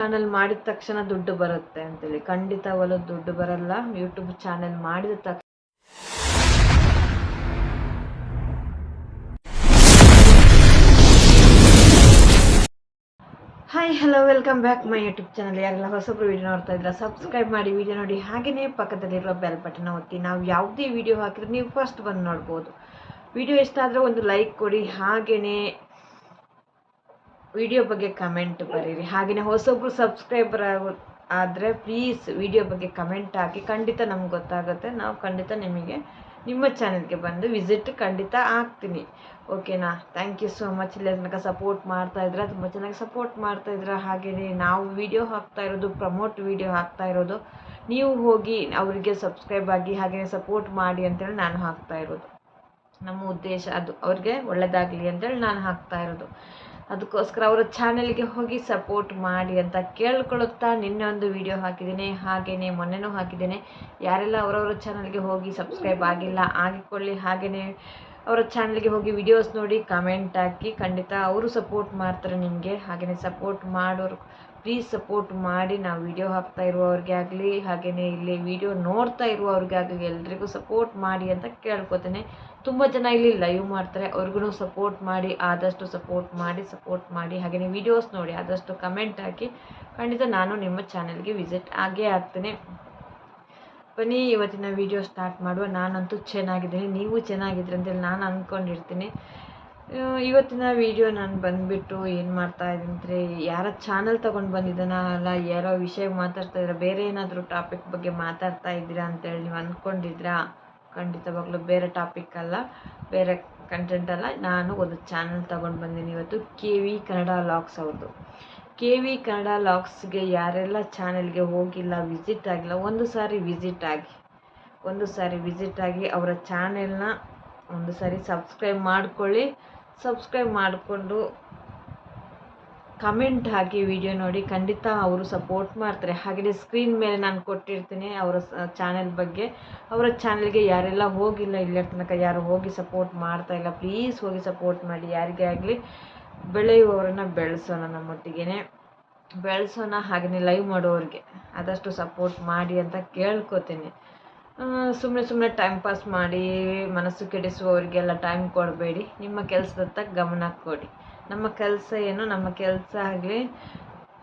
Channel ಮಾಡಿದ ತಕ್ಷಣ ದುಡ್ಡು ಬರುತ್ತೆ ಅಂತೇಳಿ. ಖಂಡಿತ ಒಲ ದುಡ್ಡು ಬರಲ್ಲ. ಯೂಟ್ಯೂಬ್ ಚಾನೆಲ್ ಮಾಡಿದ ತಕ್ಷಣ hi hello welcome back my YouTube channel ಯಾರೆಲ್ಲ ಹೊಸಬ್ರು ವಿಡಿಯೋ ನೋಡ್ತಾ ಇದ್ರ ಸಬ್ಸ್ಕ್ರೈಬ್ ಮಾಡಿ ವಿಡಿಯೋ ನೋಡಿ. ಹಾಗೆಯೇ ಪಕ್ಕದಲ್ಲಿರೋ ಬೆಲ್ ಬಟನ್ ಒತ್ತಿ. ನಾವು ಯಾವುದೇ ವಿಡಿಯೋ ಹಾಕಿದ್ರೆ ನೀವು ಫಸ್ಟ್ ಬಂದು ನೋಡ್ಬೋದು. ವಿಡಿಯೋ ಇಷ್ಟ ಆದರೆ ಒಂದು ಲೈಕ್ ಕೊಡಿ. ಹಾಗೆಯೇ ವಿಡಿಯೋ ಬಗ್ಗೆ ಕಮೆಂಟ್ ಬರೀರಿ. ಹಾಗೆಯೇ ಹೊಸೊಬ್ರು ಸಬ್ಸ್ಕ್ರೈಬರ್ ಆದರೆ ಪ್ಲೀಸ್ ವಿಡಿಯೋ ಬಗ್ಗೆ ಕಮೆಂಟ್ ಹಾಕಿ. ಖಂಡಿತ ನಮ್ಗೆ ಗೊತ್ತಾಗುತ್ತೆ. ನಾವು ಖಂಡಿತ ನಿಮಗೆ ನಿಮ್ಮ ಚಾನೆಲ್ಗೆ ಬಂದು ವಿಸಿಟ್ ಖಂಡಿತ ಹಾಕ್ತೀನಿ. ಓಕೆನಾ? ಥ್ಯಾಂಕ್ ಯು ಸೋ ಮಚ್ ಇಲ್ಲಿ ತನಕ ಸಪೋರ್ಟ್ ಮಾಡ್ತಾ ಇದ್ರೆ, ತುಂಬ ಚೆನ್ನಾಗಿ ಸಪೋರ್ಟ್ ಮಾಡ್ತಾ ಇದ್ರೆ. ಹಾಗೆಯೇ ನಾವು ವಿಡಿಯೋ ಹಾಕ್ತಾ ಇರೋದು ಪ್ರಮೋಟ್ ವಿಡಿಯೋ ಹಾಕ್ತಾ ಇರೋದು. ನೀವು ಹೋಗಿ ಅವರಿಗೆ ಸಬ್ಸ್ಕ್ರೈಬ್ ಆಗಿ ಹಾಗೆಯೇ ಸಪೋರ್ಟ್ ಮಾಡಿ ಅಂತೇಳಿ ನಾನು ಹಾಕ್ತಾ ಇರೋದು. ನಮ್ಮ ಉದ್ದೇಶ ಅದು. ಅವ್ರಿಗೆ ಒಳ್ಳೆಯದಾಗಲಿ ಅಂತೇಳಿ ನಾನು ಹಾಕ್ತಾ ಇರೋದು. ಅದಕ್ಕೋಸ್ಕರ ಅವರ ಚಾನೆಲ್ಗೆ ಹೋಗಿ ಸಪೋರ್ಟ್ ಮಾಡಿ ಅಂತ ಕೇಳ್ಕೊಳ್ಳುತ್ತಾ ನಿನ್ನೆ ಒಂದು ವಿಡಿಯೋ ಹಾಕಿದ್ದೀನಿ. ಹಾಗೆಯೇ ಮೊನ್ನೆನೂ ಹಾಕಿದ್ದೇನೆ. ಯಾರೆಲ್ಲ ಅವರವರ ಚಾನಲ್ಗೆ ಹೋಗಿ ಸಬ್ಸ್ಕ್ರೈಬ್ ಆಗಿಲ್ಲ, ಆಗಿಕೊಳ್ಳಿ. ಹಾಗೆಯೇ ಅವರ ಚಾನಲ್ಗೆ ಹೋಗಿ ವಿಡಿಯೋಸ್ ನೋಡಿ ಕಮೆಂಟ್ ಹಾಕಿ ಖಂಡಿತ ಅವರು ಸಪೋರ್ಟ್ ಮಾಡ್ತಾರೆ ನಿಮಗೆ. ಹಾಗೆಯೇ ಸಪೋರ್ಟ್ ಮಾಡೋರು ಪ್ಲೀಸ್ ಸಪೋರ್ಟ್ ಮಾಡಿ ನಾವು ವಿಡಿಯೋ ಹಾಕ್ತಾ ಇರುವವ್ರಿಗೆ ಆಗಲಿ ಹಾಗೆಯೇ ಇಲ್ಲಿ ವಿಡಿಯೋ ನೋಡ್ತಾ ಇರುವವ್ರಿಗೆ ಆಗಲಿ ಎಲ್ರಿಗೂ ಸಪೋರ್ಟ್ ಮಾಡಿ ಅಂತ ಕೇಳ್ಕೊತೇನೆ. ತುಂಬ ಜನ ಇಲ್ಲಿ ಲೈವ್ ಮಾಡ್ತಾರೆ, ಅವ್ರಿಗೂ ಸಪೋರ್ಟ್ ಮಾಡಿ, ಆದಷ್ಟು ಸಪೋರ್ಟ್ ಮಾಡಿ ಸಪೋರ್ಟ್ ಮಾಡಿ ಹಾಗೆಯೇ ವಿಡಿಯೋಸ್ ನೋಡಿ, ಆದಷ್ಟು ಕಮೆಂಟ್ ಹಾಕಿ. ಖಂಡಿತ ನಾನು ನಿಮ್ಮ ಚಾನಲ್ಗೆ ವಿಸಿಟ್ ಆಗೇ ಆಗ್ತೇನೆ. ಬನ್ನಿ, ಇವತ್ತಿನ ವಿಡಿಯೋ ಸ್ಟಾರ್ಟ್ ಮಾಡುವ. ನಾನಂತೂ ಚೆನ್ನಾಗಿದ್ದೀನಿ, ನೀವು ಚೆನ್ನಾಗಿದ್ರಿ ಅಂತೇಳಿ ನಾನು ಅಂದ್ಕೊಂಡಿರ್ತೀನಿ ಇವತ್ತಿನ ವಿಡಿಯೋ ನಾನು ಬಂದುಬಿಟ್ಟು ಏನು ಮಾಡ್ತಾ ಅಂದರೆ ಯಾರ ಚಾನಲ್ ತೊಗೊಂಡು ಬಂದಿದ್ದಾನ ಅಲ್ಲ, ಯಾರೋ ವಿಷಯ ಮಾತಾಡ್ತಾ ಬೇರೆ ಏನಾದರೂ ಟಾಪಿಕ್ ಬಗ್ಗೆ ಮಾತಾಡ್ತಾ ಇದ್ದೀರಾ ಅಂತೇಳಿ ನೀವು ಅಂದ್ಕೊಂಡಿದ್ರಾ ಖಂಡಿತವಾಗ್ಲೂ ಬೇರೆ ಟಾಪಿಕ್ ಅಲ್ಲ, ಬೇರೆ ಕಂಟೆಂಟ್ ಅಲ್ಲ. ನಾನು ಒಂದು ಚಾನಲ್ ತೊಗೊಂಡು ಬಂದೀನಿ ಇವತ್ತು ಕೆ ವಿ ಕನ್ನಡ ಲಾಕ್ಸ್ ಅವ್ರದ್ದು ಕೆ ವಿ ಕನ್ನಡ ಲಾಕ್ಸ್ಗೆ ಯಾರೆಲ್ಲ ಚಾನೆಲ್ಗೆ ಹೋಗಿಲ್ಲ ವಿಸಿಟ್ ಆಗಿಲ್ಲ, ಒಂದು ಸಾರಿ ವಿಸಿಟ್ ಆಗಿ, ಒಂದು ಸಾರಿ ವಿಸಿಟ್ ಆಗಿ ಅವರ ಚಾನೆಲ್ನ ಒಂದು ಸಾರಿ ಸಬ್ಸ್ಕ್ರೈಬ್ ಮಾಡ್ಕೊಳ್ಳಿ. ಸಬ್ಸ್ಕ್ರೈಬ್ ಮಾಡಿಕೊಂಡು ಕಮೆಂಟ್ ಹಾಕಿ ವಿಡಿಯೋ ನೋಡಿ. ಖಂಡಿತ ಅವರು ಸಪೋರ್ಟ್ ಮಾಡ್ತಾರೆ. ಹಾಗೆಯೇ ಸ್ಕ್ರೀನ್ ಮೇಲೆ ನಾನು ಕೊಟ್ಟಿರ್ತೀನಿ ಅವರ ಚಾನೆಲ್ ಬಗ್ಗೆ. ಅವರ ಚಾನೆಲ್ಗೆ ಯಾರೆಲ್ಲ ಹೋಗಿಲ್ಲ ಇಲ್ಲರ ತನಕ, ಯಾರು ಹೋಗಿ ಸಪೋರ್ಟ್ ಮಾಡ್ತಾ ಇಲ್ಲ ಪ್ಲೀಸ್ ಹೋಗಿ ಸಪೋರ್ಟ್ ಮಾಡಿ. ಯಾರಿಗೇ ಆಗಲಿ ಬೆಳೆಯುವವರನ್ನು ಬೆಳೆಸೋಣ ನಮ್ಮೊಟ್ಟಿಗೆ ಬೆಳೆಸೋಣ ಹಾಗೆಯೇ ಲೈವ್ ಮಾಡೋರಿಗೆ ಆದಷ್ಟು ಸಪೋರ್ಟ್ ಮಾಡಿ ಅಂತ ಕೇಳ್ಕೊತೀನಿ. ಸುಮ್ಮನೆ ಸುಮ್ಮನೆ ಟೈಮ್ ಪಾಸ್ ಮಾಡಿ ಮನಸ್ಸು ಕೆಡಿಸುವವರಿಗೆಲ್ಲ ಟೈಮ್ ಕೊಡಬೇಡಿ. ನಿಮ್ಮ ಕೆಲಸದತ್ತ ಗಮನ ಕೊಡಿ. ನಮ್ಮ ಕೆಲಸ ಏನು? ನಮ್ಮ ಕೆಲಸ ಆಗಲಿ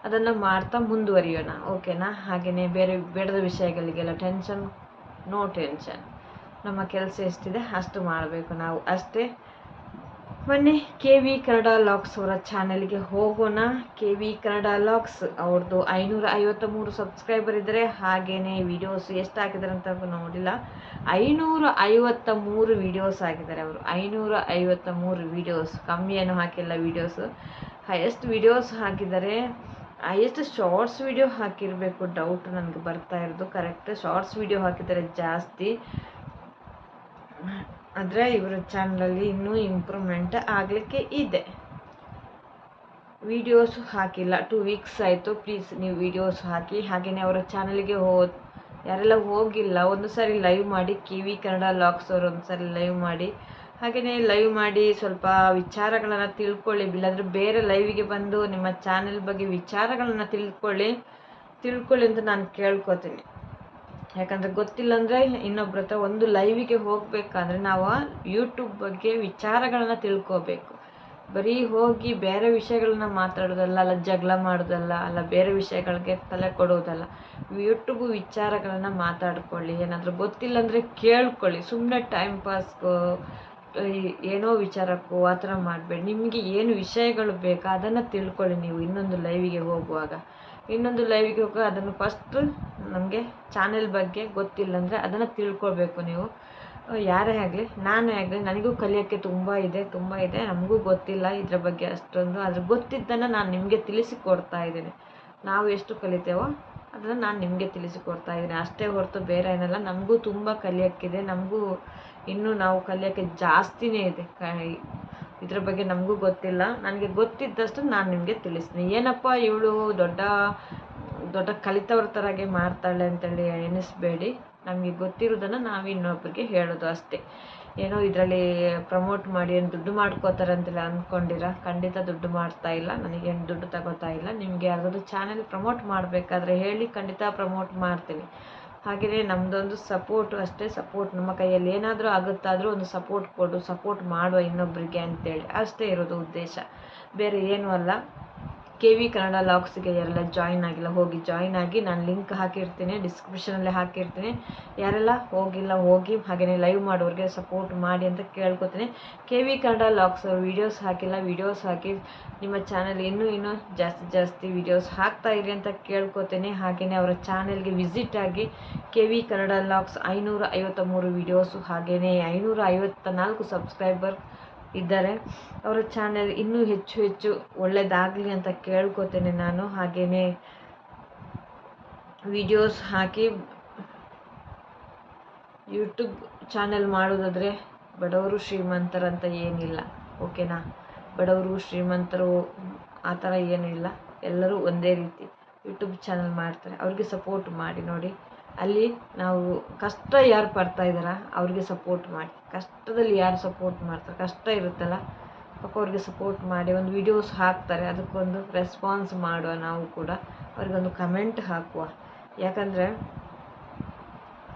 ಅದನ್ನು ಮಾಡ್ತಾ ಮುಂದುವರಿಯೋಣ. ಓಕೆನಾ ಹಾಗೆಯೇ ಬೇರೆ ಬೇಡದ ವಿಷಯಗಳಿಗೆಲ್ಲ ಟೆನ್ಷನ್ ನೋ ಟೆನ್ಷನ್ ನಮ್ಮ ಕೆಲಸ ಎಷ್ಟಿದೆ ಅಷ್ಟು ಮಾಡಬೇಕು ನಾವು. ಅಷ್ಟೇ ಬನ್ನಿ ಕೆ ವಿ ಕನ್ನಡ ಲಾಕ್ಸ್ ಅವರ ಚಾನೆಲ್ಗೆ ಹೋಗೋಣ. ಕೆ ವಿ ಕನ್ನಡ ಲಾಕ್ಸ್ ಅವ್ರದ್ದು ಐನೂರ ಐವತ್ತ ಮೂರು ಸಬ್ಸ್ಕ್ರೈಬರ್ ಇದ್ದರೆ ಹಾಗೆಯೇ ವಿಡಿಯೋಸ್ ಎಷ್ಟು ಹಾಕಿದ್ದಾರೆ ಅಂತ ನೋಡಿಲ್ಲ. ಐನೂರ ಐವತ್ತ ಮೂರು ವಿಡಿಯೋಸ್ ಹಾಕಿದ್ದಾರೆ ಅವರು. ಐನೂರ ಐವತ್ತ ಮೂರು ವಿಡಿಯೋಸ್ ಕಮ್ಮಿ ಏನೂ ಹಾಕಿಲ್ಲ ವಿಡಿಯೋಸ್ ಹೈಯೆಸ್ಟ್ ವಿಡಿಯೋಸ್ ಹಾಕಿದ್ದಾರೆ ಹೈಯೆಸ್ಟ್ ಶಾರ್ಟ್ಸ್ ವಿಡಿಯೋ ಹಾಕಿರಬೇಕು. ಡೌಟ್ ನನಗೆ ಬರ್ತಾ ಇರೋದು. ಕರೆಕ್ಟ್ ಶಾರ್ಟ್ಸ್ ವಿಡಿಯೋ ಹಾಕಿದ್ದಾರೆ ಜಾಸ್ತಿ. ಆದರೆ ಇವರ ಚಾನಲಲ್ಲಿ ಇನ್ನೂ ಇಂಪ್ರೂವ್ಮೆಂಟ್ ಆಗಲಿಕ್ಕೆ ಇದೆ. ವಿಡಿಯೋಸ್ ಹಾಕಿಲ್ಲ. ಟೂ ವೀಕ್ಸ್ ಆಯಿತು. ಪ್ಲೀಸ್ ನೀವು ವಿಡಿಯೋಸ್ ಹಾಕಿ. ಹಾಗೆಯೇ ಅವರ ಚಾನಲ್ಗೆ ಹೋ, ಯಾರೆಲ್ಲ ಹೋಗಿಲ್ಲ, ಒಂದು ಸಾರಿ ಲೈವ್ ಮಾಡಿ, ಕಿವಿ ಕನ್ನಡ ಲಾಕ್ಸ್ ಅವರು ಒಂದು ಸಾರಿ ಲೈವ್ ಮಾಡಿ. ಹಾಗೆಯೇ ಲೈವ್ ಮಾಡಿ, ಸ್ವಲ್ಪ ವಿಚಾರಗಳನ್ನು ತಿಳ್ಕೊಳ್ಳಿ. ಇಲ್ಲಾಂದರೆ ಬೇರೆ ಲೈವಿಗೆ ಬಂದು ನಿಮ್ಮ ಚಾನೆಲ್ ಬಗ್ಗೆ ವಿಚಾರಗಳನ್ನು ತಿಳ್ಕೊಳ್ಳಿ. ತಿಳ್ಕೊಳ್ಳಿ ಅಂತ ನಾನು ಕೇಳ್ಕೊತೀನಿ. ಯಾಕಂದರೆ ಗೊತ್ತಿಲ್ಲ ಅಂದರೆ ಇನ್ನೊಬ್ರ ಹತ್ರ ಒಂದು ಲೈವಿಗೆ ಹೋಗಬೇಕಾದ್ರೆ ನಾವು ಯೂಟ್ಯೂಬ್ ಬಗ್ಗೆ ವಿಚಾರಗಳನ್ನ ತಿಳ್ಕೋಬೇಕು. ಬರೀ ಹೋಗಿ ಬೇರೆ ವಿಷಯಗಳನ್ನ ಮಾತಾಡೋದಲ್ಲ, ಅಲ್ಲ ಜಗಳ ಮಾಡೋದಲ್ಲ, ಅಲ್ಲ ಬೇರೆ ವಿಷಯಗಳಿಗೆ ತಲೆ ಕೊಡೋದಲ್ಲ ಯೂಟ್ಯೂಬ್ ವಿಚಾರಗಳನ್ನು ಮಾತಾಡ್ಕೊಳ್ಳಿ. ಏನಾದರೂ ಗೊತ್ತಿಲ್ಲ ಅಂದರೆ ಕೇಳ್ಕೊಳ್ಳಿ ಸುಮ್ಮನೆ ಟೈಮ್ ಪಾಸ್ಗೂ ಏನೋ ವಿಚಾರಕ್ಕೂ ಆ ಥರ ಮಾಡಬೇಡಿ. ನಿಮಗೆ ಏನು ವಿಷಯಗಳು ಬೇಕಾ ಅದನ್ನು ತಿಳ್ಕೊಳ್ಳಿ ನೀವು ಇನ್ನೊಂದು ಲೈವಿಗೆ ಹೋಗುವಾಗ. ಇನ್ನೊಂದು ಲೈವಿಗೆ ಹೋಗುವಾಗ ಅದನ್ನು ಫಸ್ಟು ನಮಗೆ ಚಾನೆಲ್ ಬಗ್ಗೆ ಗೊತ್ತಿಲ್ಲ ಅಂದರೆ ಅದನ್ನು ತಿಳ್ಕೊಳ್ಬೇಕು ನೀವು. ಯಾರೇ ಆಗಲಿ, ನಾನೇ ಆಗಲಿ, ನನಗೂ ಕಲಿಯೋಕ್ಕೆ ತುಂಬ ಇದೆ ತುಂಬ ಇದೆ, ನಮಗೂ ಗೊತ್ತಿಲ್ಲ ಇದರ ಬಗ್ಗೆ ಅಷ್ಟೊಂದು. ಅದ್ರ ಗೊತ್ತಿದ್ದನ್ನು ನಾನು ನಿಮಗೆ ತಿಳಿಸಿಕೊಡ್ತಾ ಇದ್ದೀನಿ. ನಾವು ಎಷ್ಟು ಕಲಿತೇವೋ ಅದನ್ನು ನಾನು ನಿಮಗೆ ತಿಳಿಸಿಕೊಡ್ತಾ ಇದ್ದೀನಿ. ಅಷ್ಟೇ ಹೊರತು ಬೇರೆ ಏನಲ್ಲ, ನಮಗೂ ತುಂಬ ಕಲಿಯೋಕ್ಕಿದೆ, ನಮಗೂ ಇನ್ನೂ ನಾವು ಕಲಿಯೋಕ್ಕೆ ಜಾಸ್ತಿನೇ ಇದೆ. ಇದ್ರ ಬಗ್ಗೆ ನಮಗೂ ಗೊತ್ತಿಲ್ಲ. ನನಗೆ ಗೊತ್ತಿದ್ದಷ್ಟು ನಾನು ನಿಮಗೆ ತಿಳಿಸ್ತೀನಿ. ಏನಪ್ಪ ಇವಳು ದೊಡ್ಡ ದೊಡ್ಡ ಕಲಿತವ್ರ ಥರಾಗೆ ಮಾಡ್ತಾಳೆ ಅಂತೇಳಿ ಎಣಿಸ್ಬೇಡಿ. ನಮಗೆ ಗೊತ್ತಿರೋದನ್ನು ನಾವು ಇನ್ನೊಬ್ಬರಿಗೆ ಹೇಳೋದು ಅಷ್ಟೇ. ಏನೋ ಇದರಲ್ಲಿ ಪ್ರಮೋಟ್ ಮಾಡಿ ಏನು ದುಡ್ಡು ಮಾಡ್ಕೋತಾರೆ ಅಂತೆಲ್ಲ ಅಂದ್ಕೊಂಡಿರ ಖಂಡಿತ ದುಡ್ಡು ಮಾಡ್ತಾ ಇಲ್ಲ. ನನಗೇನು ದುಡ್ಡು ತಗೋತಾ ಇಲ್ಲ. ನಿಮಗೆ ಯಾರಾದರೂ ಚಾನೆಲ್ ಪ್ರಮೋಟ್ ಮಾಡಬೇಕಾದ್ರೆ ಹೇಳಿ ಖಂಡಿತ ಪ್ರಮೋಟ್ ಮಾಡ್ತೀನಿ. ಹಾಗೆಯೇ ನಮ್ಮದೊಂದು ಸಪೋರ್ಟ್ ಅಷ್ಟೇ ಸಪೋರ್ಟ್ ನಮ್ಮ ಕೈಯಲ್ಲಿ. ಏನಾದರೂ ಆಗುತ್ತಾದರೂ ಒಂದು ಸಪೋರ್ಟ್ ಕೊಡು ಸಪೋರ್ಟ್ ಮಾಡುವ ಇನ್ನೊಬ್ಬರಿಗೆ ಅಂತೇಳಿ. ಅಷ್ಟೇ ಇರೋದು ಉದ್ದೇಶ. ಬೇರೆ ಏನೂ ಅಲ್ಲ. ಕೆ ವಿ ಕನ್ನಡ ಲಾಕ್ಸ್ಗೆ ಯಾರೆಲ್ಲ ಜಾಯಿನ್ ಆಗಿಲ್ಲ, ಹೋಗಿ ಜಾಯಿನ್ ಆಗಿ ನಾನು ಲಿಂಕ್ ಹಾಕಿರ್ತೀನಿ ಡಿಸ್ಕ್ರಿಪ್ಷನಲ್ಲೇ ಹಾಕಿರ್ತೀನಿ. ಯಾರೆಲ್ಲ ಹೋಗಿಲ್ಲ, ಹೋಗಿ ಹಾಗೆಯೇ ಲೈವ್ ಮಾಡೋರಿಗೆ ಸಪೋರ್ಟ್ ಮಾಡಿ ಅಂತ ಕೇಳ್ಕೊತೀನಿ. ಕೆ ವಿ ಕನ್ನಡ ಲಾಕ್ಸ್ ವೀಡಿಯೋಸ್ ಹಾಕಿಲ್ಲ ವೀಡಿಯೋಸ್ ಹಾಕಿ ನಿಮ್ಮ ಚಾನಲ್ ಇನ್ನೂ ಇನ್ನೂ ಜಾಸ್ತಿ ಜಾಸ್ತಿ ವೀಡಿಯೋಸ್ ಹಾಕ್ತಾ ಇರಿ ಅಂತ ಕೇಳ್ಕೊತೀನಿ. ಹಾಗೆಯೇ ಅವರ ಚಾನಲ್ಗೆ ವಿಸಿಟ್ ಆಗಿ ಕೆ ವಿ ಕನ್ನಡ ಲಾಕ್ಸ್ ಐನೂರ ಐವತ್ತ ಮೂರು ವೀಡಿಯೋಸು ಹಾಗೆಯೇ ಐನೂರ ಐವತ್ತ ನಾಲ್ಕು ಸಬ್ಸ್ಕ್ರೈಬರ್ ಇದ್ದಾರೆ. ಅವರ ಚಾನೆಲ್ ಇನ್ನೂ ಹೆಚ್ಚು ಹೆಚ್ಚು ಒಳ್ಳೆಯದಾಗಲಿ ಅಂತ ಕೇಳ್ಕೊತೇನೆ ನಾನು. ಹಾಗೆಯೇ ವಿಡಿಯೋಸ್ ಹಾಕಿ ಯೂಟ್ಯೂಬ್ ಚಾನೆಲ್ ಮಾಡೋದಾದರೆ ಬಡವರು ಶ್ರೀಮಂತರಂತ ಏನಿಲ್ಲ. ಓಕೆನಾ ಬಡವರು ಶ್ರೀಮಂತರು ಆ ಥರ ಏನಿಲ್ಲ ಎಲ್ಲರೂ ಒಂದೇ ರೀತಿ ಯೂಟ್ಯೂಬ್ ಚಾನಲ್ ಮಾಡ್ತಾರೆ. ಅವ್ರಿಗೆ ಸಪೋರ್ಟ್ ಮಾಡಿ ನೋಡಿ. ಅಲ್ಲಿ ನಾವು ಕಷ್ಟ ಯಾರು ಪಡ್ತಾ ಇದ್ದಾರ, ಅವ್ರಿಗೆ ಸಪೋರ್ಟ್ ಮಾಡಿ. ಕಷ್ಟದಲ್ಲಿ ಯಾರು ಸಪೋರ್ಟ್ ಮಾಡ್ತಾರೆ? ಕಷ್ಟ ಇರುತ್ತಲ್ಲ? ಪಾಪ ಅವ್ರಿಗೆ ಸಪೋರ್ಟ್ ಮಾಡಿ, ಒಂದು ವಿಡಿಯೋಸ್ ಹಾಕ್ತಾರೆ. ಅದಕ್ಕೊಂದು ರೆಸ್ಪಾನ್ಸ್ ಮಾಡುವ ನಾವು ಕೂಡ. ಅವ್ರಿಗೊಂದು ಕಮೆಂಟ್ ಹಾಕುವ. ಯಾಕಂದರೆ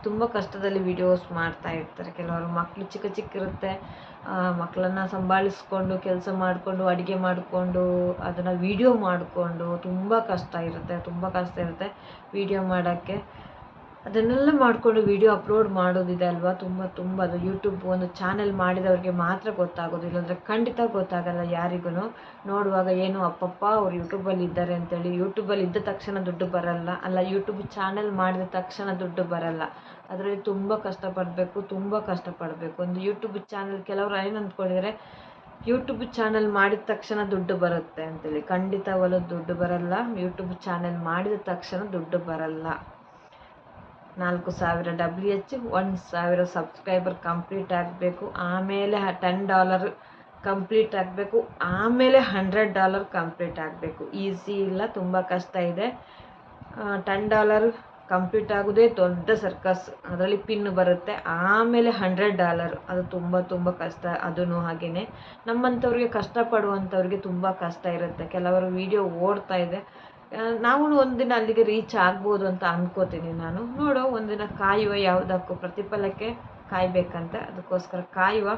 ತುಂಬ ಕಷ್ಟದಲ್ಲಿ ವಿಡಿಯೋಸ್ ಮಾಡ್ತಾ ಇರ್ತಾರೆ. ಕೆಲವರು ಮಕ್ಕಳು ಚಿಕ್ಕ ಚಿಕ್ಕ ಇರುತ್ತೆ ಮಕ್ಕಳನ್ನ ಸಂಭಾಳಿಸ್ಕೊಂಡು, ಕೆಲಸ ಮಾಡಿಕೊಂಡು, ಅಡುಗೆ ಮಾಡಿಕೊಂಡು, ಅದನ್ನು ವಿಡಿಯೋ ಮಾಡಿಕೊಂಡು ತುಂಬ ಕಷ್ಟ ಇರುತ್ತೆ. ತುಂಬ ಕಷ್ಟ ಇರುತ್ತೆ ವಿಡಿಯೋ ಮಾಡೋಕ್ಕೆ. ಅದನ್ನೆಲ್ಲ ಮಾಡಿಕೊಂಡು ವೀಡಿಯೋ ಅಪ್ಲೋಡ್ ಮಾಡೋದಿದೆ ಅಲ್ವಾ? ತುಂಬ ತುಂಬ. ಅದು ಯೂಟ್ಯೂಬ್ ಒಂದು ಚಾನೆಲ್ ಮಾಡಿದವ್ರಿಗೆ ಮಾತ್ರ ಗೊತ್ತಾಗೋದು. ಇಲ್ಲಾಂದರೆ ಖಂಡಿತ ಗೊತ್ತಾಗಲ್ಲ ಯಾರಿಗೂ ನೋಡುವಾಗ ಏನು, ಅಪ್ಪಪ್ಪ, ಅವ್ರು ಯೂಟ್ಯೂಬಲ್ಲಿ ಇದ್ದಾರೆ ಅಂತೇಳಿ ಯೂಟ್ಯೂಬಲ್ಲಿ ಇದ್ದ ತಕ್ಷಣ ದುಡ್ಡು ಬರಲ್ಲ. ಅಲ್ಲ ಯೂಟ್ಯೂಬ್ ಚಾನೆಲ್ ಮಾಡಿದ ತಕ್ಷಣ ದುಡ್ಡು ಬರಲ್ಲ. ಅದರಲ್ಲಿ ತುಂಬ ಕಷ್ಟಪಡಬೇಕು ತುಂಬ ಕಷ್ಟಪಡಬೇಕು. ಒಂದು ಯೂಟ್ಯೂಬ್ ಚಾನೆಲ್ ಕೆಲವರು ಏನು ಅಂದ್ಕೊಂಡಿದ್ದಾರೆ ಯೂಟ್ಯೂಬ್ ಚಾನಲ್ ಮಾಡಿದ ತಕ್ಷಣ ದುಡ್ಡು ಬರುತ್ತೆ ಅಂತೇಳಿ. ಖಂಡಿತವಲ್ಲೂ ದುಡ್ಡು ಬರಲ್ಲ. ಯೂಟ್ಯೂಬ್ ಚಾನೆಲ್ ಮಾಡಿದ ತಕ್ಷಣ ದುಡ್ಡು ಬರಲ್ಲ. ನಾಲ್ಕು ಸಾವಿರ ಡಬ್ಲ್ಯೂ ಎಚ್ ಒಂದು ಸಾವಿರ ಸಬ್ಸ್ಕ್ರೈಬರ್ ಕಂಪ್ಲೀಟ್ ಆಗಬೇಕು. ಆಮೇಲೆ ಟೆನ್ ಡಾಲರ್ ಕಂಪ್ಲೀಟ್ ಆಗಬೇಕು. ಆಮೇಲೆ ಹಂಡ್ರೆಡ್ ಡಾಲರ್ ಕಂಪ್ಲೀಟ್ ಆಗಬೇಕು. ಈಸಿ ಇಲ್ಲ, ತುಂಬ ಕಷ್ಟ ಇದೆ. ಟೆನ್ ಡಾಲರ್ ಕಂಪ್ಲೀಟ್ ಆಗೋದೇ ದೊಡ್ಡ ಸರ್ಕಸ್ ಅದರಲ್ಲಿ ಪಿನ್ ಬರುತ್ತೆ. ಆಮೇಲೆ ಹಂಡ್ರೆಡ್ ಡಾಲರ್ ಅದು ತುಂಬ ತುಂಬ ಕಷ್ಟ. ಅದೂ ಹಾಗೆಯೇ ನಮ್ಮಂಥವ್ರಿಗೆ ಕಷ್ಟಪಡುವಂಥವ್ರಿಗೆ ತುಂಬ ಕಷ್ಟ ಇರುತ್ತೆ. ಕೆಲವರು ವೀಡಿಯೋ ಓಡ್ತಾ ಇದೆ. ನಾವು ಒಂದಿನ ಅಲ್ಲಿಗೆ ರೀಚ್ ಆಗ್ಬೋದು ಅಂತ ಅಂದ್ಕೋತೀನಿ ನಾನು. ನೋಡೋ ಒಂದಿನ ಕಾಯುವ ಯಾವುದಕ್ಕೂ ಪ್ರತಿಫಲಕ್ಕೆ ಕಾಯಬೇಕಂತ. ಅದಕ್ಕೋಸ್ಕರ ಕಾಯುವ.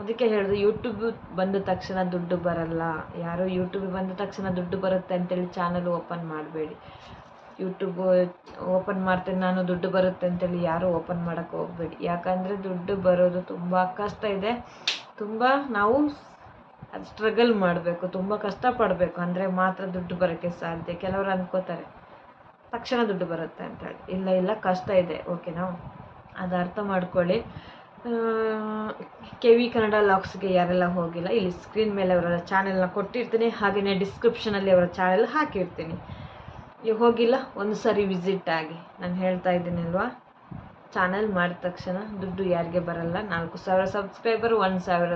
ಅದಕ್ಕೆ ಹೇಳಿದ್ರು ಯೂಟ್ಯೂಬ್ ಬಂದ ತಕ್ಷಣ ದುಡ್ಡು ಬರಲ್ಲ. ಯಾರು ಯೂಟ್ಯೂಬ್ ಬಂದ ತಕ್ಷಣ ದುಡ್ಡು ಬರುತ್ತೆ ಅಂತೇಳಿ ಚಾನಲ್ ಓಪನ್ ಮಾಡಬೇಡಿ. ಯೂಟ್ಯೂಬ್ ಓಪನ್ ಮಾಡ್ತೀನಿ, ನಾನು ದುಡ್ಡು ಬರುತ್ತೆ ಅಂತೇಳಿ ಯಾರು ಓಪನ್ ಮಾಡೋಕ್ಕೆ ಹೋಗಬೇಡಿ. ಯಾಕಂದರೆ ದುಡ್ಡು ಬರೋದು ತುಂಬ ಕಷ್ಟ ಇದೆ. ತುಂಬ ನಾವು ಅದು ಸ್ಟ್ರಗಲ್ ಮಾಡಬೇಕು, ತುಂಬ ಕಷ್ಟಪಡಬೇಕು. ಅಂದರೆ ಮಾತ್ರ ದುಡ್ಡು ಬರೋಕ್ಕೆ ಸಾಧ್ಯ. ಕೆಲವರು ಅಂದ್ಕೋತಾರೆ ತಕ್ಷಣ ದುಡ್ಡು ಬರುತ್ತೆ ಅಂತೇಳಿ ಇಲ್ಲ ಇಲ್ಲ, ಕಷ್ಟ ಇದೆ. ಓಕೆನಾ ಅದು ಅರ್ಥ ಮಾಡ್ಕೊಳ್ಳಿ. ಕೆ ವಿ ಕನ್ನಡ ಲಾಕ್ಸ್ಗೆ ಯಾರೆಲ್ಲ ಹೋಗಿಲ್ಲ, ಇಲ್ಲಿ ಸ್ಕ್ರೀನ್ ಮೇಲೆ ಅವರ ಚಾನೆಲ್ನ ಕೊಟ್ಟಿರ್ತೀನಿ. ಹಾಗೆಯೇ ಡಿಸ್ಕ್ರಿಪ್ಷನಲ್ಲಿ ಅವರ ಚಾನೆಲ್ ಹಾಕಿರ್ತೀನಿ. ಈಗ ಹೋಗಿಲ್ಲ, ಒಂದು ಸಾರಿ ವಿಸಿಟ್ ಆಗಿ. ನಾನು ಹೇಳ್ತಾ ಇದ್ದೀನಲ್ವಾ ಚಾನಲ್ ಮಾಡಿದ ತಕ್ಷಣ ದುಡ್ಡು ಯಾರಿಗೆ ಬರಲ್ಲ? ನಾಲ್ಕು ಸಾವಿರ ಸಬ್ಸ್ಕ್ರೈಬರ್ ಒಂದು ಸಾವಿರ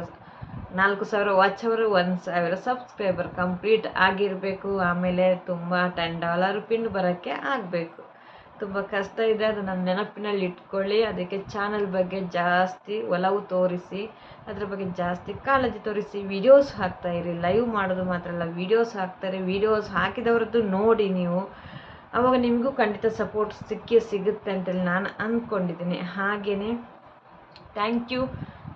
ನಾಲ್ಕು ಸಾವಿರ ವಾಚ್ ಅವರು, ಒಂದು ಸಾವಿರ ಸಬ್ಸ್ಕ್ರೈಬರ್ ಕಂಪ್ಲೀಟ್ ಆಗಿರಬೇಕು. ಆಮೇಲೆ ತುಂಬ ಟೆನ್ ಡಾಲರ್ ಪಿನ್ ಬರೋಕ್ಕೆ ಆಗಬೇಕು. ತುಂಬ ಕಷ್ಟ ಇದೆ, ಅದು ನನ್ನ ನೆನಪಿನಲ್ಲಿ ಇಟ್ಕೊಳ್ಳಿ. ಅದಕ್ಕೆ ಚಾನಲ್ ಬಗ್ಗೆ ಜಾಸ್ತಿ ಒಲವು ತೋರಿಸಿ, ಅದ್ರ ಬಗ್ಗೆ ಜಾಸ್ತಿ ಕಾಳಜಿ ತೋರಿಸಿ ವಿಡಿಯೋಸ್ ಇರಿ. ಲೈವ್ ಮಾಡೋದು ಮಾತ್ರ ಅಲ್ಲ ವೀಡಿಯೋಸ್ ಹಾಕ್ತಾರೆ ವೀಡಿಯೋಸ್ ಹಾಕಿದವರದ್ದು ನೋಡಿ ನೀವು. ಅವಾಗ ನಿಮಗೂ ಖಂಡಿತ ಸಪೋರ್ಟ್ ಸಿಕ್ಕೇ ಸಿಗುತ್ತೆ ಅಂತೇಳಿ ನಾನು ಅಂದ್ಕೊಂಡಿದ್ದೀನಿ ಹಾಗೆಯೇ thank you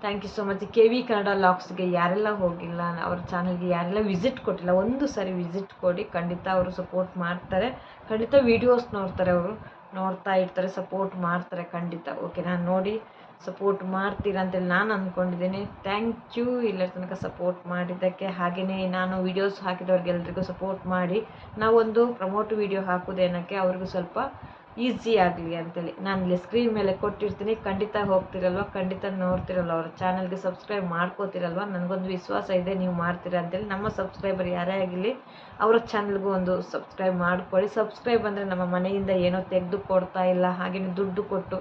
thank you so much K V Kannada ಲಾಕ್ಸ್ಗೆ ಯಾರೆಲ್ಲ ಹೋಗಿಲ್ಲ, ಅವ್ರ ಚಾನಲ್ಗೆ ಯಾರೆಲ್ಲ ವಿಸಿಟ್ ಕೊಟ್ಟಿಲ್ಲ, ಒಂದು ಸಾರಿ ವಿಸಿಟ್ ಕೊಡಿ. ಖಂಡಿತ ಅವರು ಸಪೋರ್ಟ್ ಮಾಡ್ತಾರೆ. ಖಂಡಿತ ವೀಡಿಯೋಸ್ ನೋಡ್ತಾರೆ ಅವರು. ನೋಡ್ತಾ ಇರ್ತಾರೆ ಸಪೋರ್ಟ್ ಮಾಡ್ತಾರೆ ಖಂಡಿತ. ಓಕೆ ನಾನು ನೋಡಿ ಸಪೋರ್ಟ್ ಮಾಡ್ತೀರಾ ಅಂತೇಳಿ ನಾನು ಅಂದ್ಕೊಂಡಿದ್ದೀನಿ ಥ್ಯಾಂಕ್ ಯು ಇಲ್ಲರ ತನಕ ಸಪೋರ್ಟ್ ಮಾಡಿದ್ದಕ್ಕೆ. ಹಾಗೆಯೇ ನಾನು ವೀಡಿಯೋಸ್ ಹಾಕಿದವ್ರಿಗೆಲ್ರಿಗೂ ಸಪೋರ್ಟ್ ಮಾಡಿ. ನಾವೊಂದು ಪ್ರಮೋಟ್ ವೀಡಿಯೋ ಹಾಕೋದೇನಕ್ಕೆ ಅವ್ರಿಗೂ ಸ್ವಲ್ಪ ಈಸಿ ಆಗಲಿ ಅಂತೇಳಿ. ನಾನು ಸ್ಕ್ರೀನ್ ಮೇಲೆ ಕೊಟ್ಟಿರ್ತೀನಿ. ಖಂಡಿತ ಹೋಗ್ತಿರಲ್ವ? ಖಂಡಿತ ನೋಡ್ತಿರಲ್ವ? ಅವ್ರ ಚಾನಲ್ಗೆ ಸಬ್ಸ್ಕ್ರೈಬ್ ಮಾಡ್ಕೋತಿರಲ್ವ? ನನಗೊಂದು ವಿಶ್ವಾಸ ಇದೆ ನೀವು ಮಾಡ್ತೀರ ಅಂತೇಳಿ. ನಮ್ಮ ಸಬ್ಸ್ಕ್ರೈಬರ್ ಯಾರೇ ಆಗಿರಲಿ, ಅವರ ಚಾನಲ್ಗೂ ಒಂದು ಸಬ್ಸ್ಕ್ರೈಬ್ ಮಾಡ್ಕೊಳ್ಳಿ. ಸಬ್ಸ್ಕ್ರೈಬ್ ಅಂದರೆ ನಮ್ಮ ಮನೆಯಿಂದ ಏನೋ ತೆಗೆದು ಕೊಡ್ತಾ ಇಲ್ಲ. ಹಾಗೆಯೇ ದುಡ್ಡು ಕೊಟ್ಟು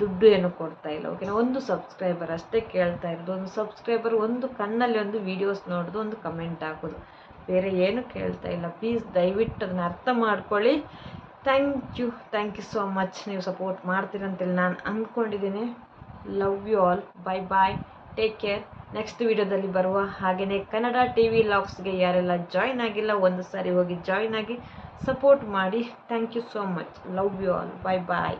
ದುಡ್ಡು ಏನು ಕೊಡ್ತಾ ಇಲ್ಲ. ಓಕೆನಾ ಒಂದು ಸಬ್ಸ್ಕ್ರೈಬರ್ ಅಷ್ಟೇ ಕೇಳ್ತಾ ಇರೋದು. ಒಂದು ಸಬ್ಸ್ಕ್ರೈಬರ್ ಒಂದು ಕಣ್ಣಲ್ಲಿ ಒಂದು ವೀಡಿಯೋಸ್ ನೋಡೋದು, ಒಂದು ಕಮೆಂಟ್ ಹಾಕೋದು. ಬೇರೆ ಏನು ಕೇಳ್ತಾ ಇಲ್ಲ. ಪ್ಲೀಸ್ ದಯವಿಟ್ಟು ಅದನ್ನ ಅರ್ಥ ಮಾಡ್ಕೊಳ್ಳಿ. Thank you thank you so much ನೀವು ಸಪೋರ್ಟ್ ಮಾಡ್ತೀರಂತೇಳಿ ನಾನು ಅಂದ್ಕೊಂಡಿದ್ದೀನಿ love you all bye bye take care next ವಿಡಿಯೋದಲ್ಲಿ ಬರುವ ಹಾಗೆಯೇ ಕನ್ನಡ ಟಿ ವಿ ಲಾಗ್ಸ್ಗೆ ಯಾರೆಲ್ಲ ಜಾಯ್ನ್ ಆಗಿಲ್ಲ, ಒಂದು ಸಾರಿ ಹೋಗಿ ಜಾಯ್ನ್ ಆಗಿ ಸಪೋರ್ಟ್ ಮಾಡಿ. Thank you so much love you all bye bye